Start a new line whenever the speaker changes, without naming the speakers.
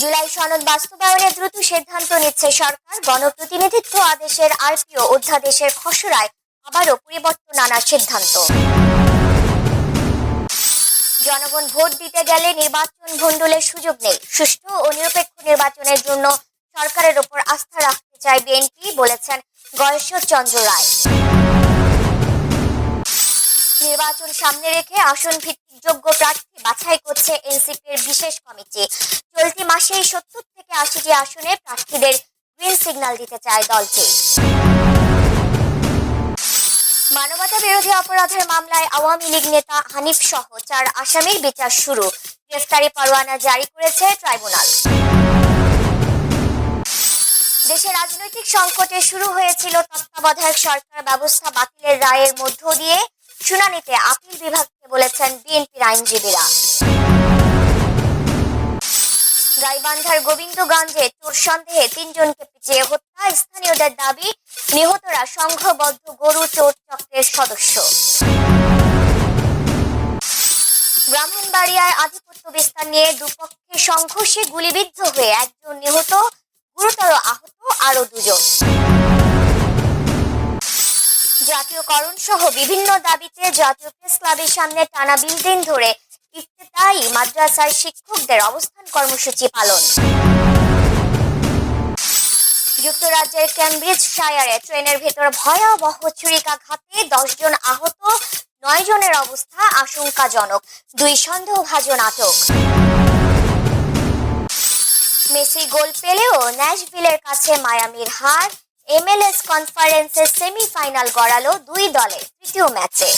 জুলাই সনদ বাস্তবায়নে দ্রুত সিদ্ধান্ত নিচ্ছে সরকার। গণপ্রতিনিধিত্ব আদেশের আরপিও অধ্যাদেশের খসড়ায় আবারও পরিবর্তন আনার সিদ্ধান্ত। জনগণ ভোট দিতে গেলে নির্বাচন ভণ্ডুলের সুযোগ নেই। সুষ্ঠু ও নিরপেক্ষ নির্বাচনের জন্য সরকারের ওপর আস্থা রাখতে চায় বিএনপি, বলেছেন গয়েশ্বর চন্দ্র রায়। নির্বাচন সামনে রেখে আসন ভিত্তিক যোগ্য প্রার্থী বাছাই করছে এনসিপির বিশেষ কমিটি। চলতি মাসেই সত্তর থেকে আশিটি আসনে প্রার্থীদের গ্রিন সিগন্যাল দিতে চায় দলটি। মানবতা বিরোধী অপরাধের মামলায় আওয়ামী লীগ নেতা হানিফ সহ চার আসামির বিচার শুরু। গ্রেফতারি পরোয়ানা জারি করেছে ট্রাইব্যুনাল। দেশে রাজনৈতিক সংকটে শুরু হয়েছিল তত্ত্বাবধায়ক সরকার ব্যবস্থা বাতিলের রায়ের মধ্য দিয়ে। শুনানিতে আপিল বিভাগকে বলেছেন বিএনপির আইনজীবীরা। গাইবান্ধার গোবিন্দগঞ্জে চোর সন্দেহে তিনজনকে পিছিয়ে হত্যা। স্থানীয়দের দাবি, নিহতরা সংঘবদ্ধ গরু চোর চক্রের সদস্য। ব্রাহ্মণবাড়িয়ার আধিপত্য বিস্তার নিয়ে দুপক্ষের সংঘর্ষে গুলিবিদ্ধ হয়ে একজন নিহত, গুরুতর আহত আরও দুজন। জাতীয়করণ সহ বিভিন্ন দাবিতে জাতীয় প্রেস ক্লাবের সামনে টানা বিশ দিন ধরে ইফতেতাই মাদ্রাসার শিক্ষকদের অবস্থান কর্মসূচি পালন। যুক্তরাজ্যের ক্যামব্রিজ শায়ারে ট্রেনের ভেতর ভয়াবহ ছুরিকাঘাতে দশ জন আহত, নয় জনের অবস্থা আশঙ্কাজনক, দুই সন্দেহভাজন আটক। মেসি গোল পেলেও ন্যাশভিলের কাছে মায়ামির হার এমএলএস কনফারেন্সের সেমিফাইনাল গড়ালো দুই দলের তৃতীয় ম্যাচে